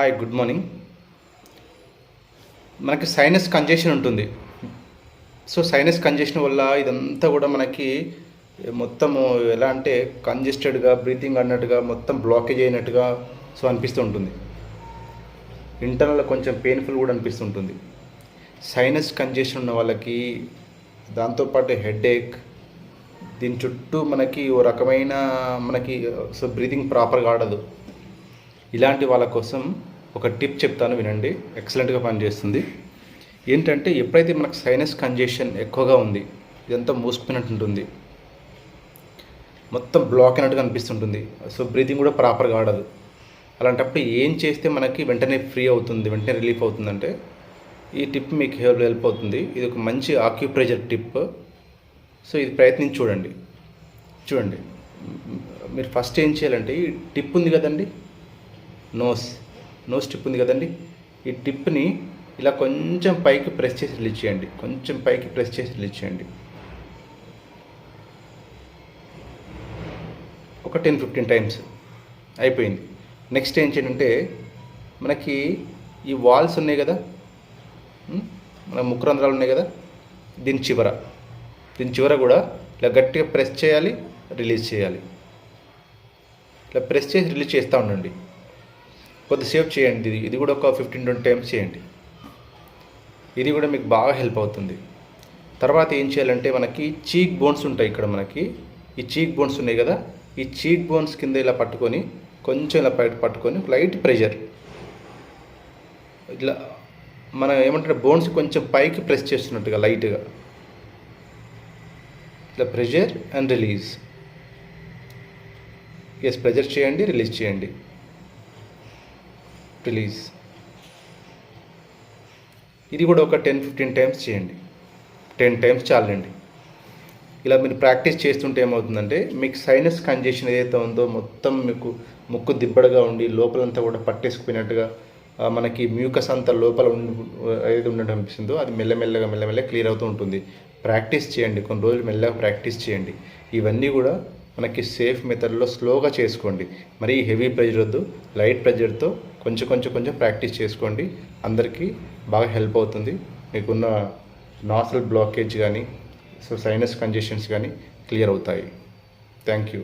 Hi good morning మనకి sinus congestion ఉంటుంది. So sinus congestion వల్ల ఇదంతా కూడా మనకి మొత్తము ఎలా అంటే కంజెస్టెడ్గా బ్రీతింగ్ అన్నట్టుగా మొత్తం బ్లాకేజ్ అయినట్టుగా సో అనిపిస్తూ ఉంటుంది. ఇంటర్నల్ కొంచెం పెయిన్ఫుల్ కూడా అనిపిస్తుంటుంది. సైనస్ కంజెషన్ ఉన్న వాళ్ళకి దాంతోపాటు హెడేక్ దీని చుట్టూ మనకి ఓ రకమైన మనకి సో బ్రీతింగ్ ప్రాపర్గా ఆడదు. ఇలాంటి వాళ్ళ కోసం ఒక టిప్ చెప్తాను వినండి. ఎక్సలెంట్గా పనిచేస్తుంది. ఏంటంటే ఎప్పుడైతే మనకు సైనస్ కంజెషన్ ఎక్కువగా ఉంది ఇదంతా మూసుకుపోయినట్టు ఉంటుంది మొత్తం బ్లాక్ అయినట్టుగా అనిపిస్తుంటుంది సో బ్రీతింగ్ కూడా ప్రాపర్గా ఆడదు అలాంటప్పుడు ఏం చేస్తే మనకి వెంటనే ఫ్రీ అవుతుంది వెంటనే రిలీఫ్ అవుతుందంటే ఈ టిప్ మీకు హెల్ప్ హెల్ప్ అవుతుంది. ఇది ఒక మంచి ఆక్యుప్రెజర్ టిప్. సో ఇది ప్రయత్నించి చూడండి. చూడండి. మీరు ఫస్ట్ ఏం చేయాలంటే ఈ టిప్ ఉంది కదండి? నోస్ నోస్ టిప్ ఉంది కదండి. ఈ టిప్ని ఇలా కొంచెం పైకి ప్రెస్ చేసి రిలీజ్ చేయండి. కొంచెం పైకి ప్రెస్ చేసి రిలీజ్ చేయండి. ఒక టెన్ ఫిఫ్టీన్ టైమ్స్ అయిపోయింది. నెక్స్ట్ ఏం చేయండి మనకి ఈ వాల్స్ ఉన్నాయి కదా మన ముక్రంధ్రాలు ఉన్నాయి కదా దీని చివర. దీని చివర కూడా ఇలా గట్టిగా ప్రెస్ చేయాలి రిలీజ్ చేయాలి. ఇలా ప్రెస్ చేసి రిలీజ్ చేస్తూ ఉండండి. కొద్దిసేపు చేయండి. ఇది ఇది కూడా ఒక ఫిఫ్టీన్ ట్వంటీ టైమ్స్ చేయండి. ఇది కూడా మీకు బాగా హెల్ప్ అవుతుంది. తర్వాత ఏం చేయాలంటే మనకి చీక్ బోన్స్ ఉంటాయి ఇక్కడ మనకి. ఈ చీక్ బోన్స్ ఉన్నాయి కదా? ఈ చీక్ బోన్స్ కింద ఇలా పట్టుకొని కొంచెం ఇలా పైకి పట్టుకొని లైట్ ప్రెషర్ ఇట్లా మనం ఏమంటారు బోన్స్ కొంచెం పైకి ప్రెస్ చేస్తున్నట్టుగా లైట్గా ఇట్లా pressure and release yes pressure చేయండి రిలీజ్ చేయండి. రిలీజ్. ఇది కూడా ఒక టెన్ ఫిఫ్టీన్ టైమ్స్ చేయండి. టెన్ టైమ్స్ చాలండి. ఇలా మీరు ప్రాక్టీస్ చేస్తుంటే ఏమవుతుందంటే మీకు సైనస్ కంజెషన్ ఏదైతే ఉందో మొత్తం మీకు ముక్కు దిబ్బడగా ఉండి లోపలంతా కూడా పట్టేసుకుపోయినట్టుగా మనకి మ్యూకస్ అంతా లోపల ఏది ఉండడం అనిపిస్తుందో అది మెల్లమెల్లగా మెల్లమెల్లగా క్లియర్ అవుతూ ఉంటుంది. ప్రాక్టీస్ చేయండి. కొన్ని రోజులు మెల్లగా ప్రాక్టీస్ చేయండి. ఇవన్నీ కూడా మనకి సేఫ్ మెథడ్లో స్లోగా చేసుకోండి. మరి హెవీ ప్రెజర్ వద్దు. లైట్ ప్రెజర్తో కొంచెం కొంచెం కొంచెం ప్రాక్టీస్ చేసుకోండి. అందరికీ బాగా హెల్ప్ అవుతుంది. మీకున్న నాసల్ బ్లాకేజ్ కానీ సో సైనస్ కంజెషన్స్ కానీ క్లియర్ అవుతాయి. Thank you.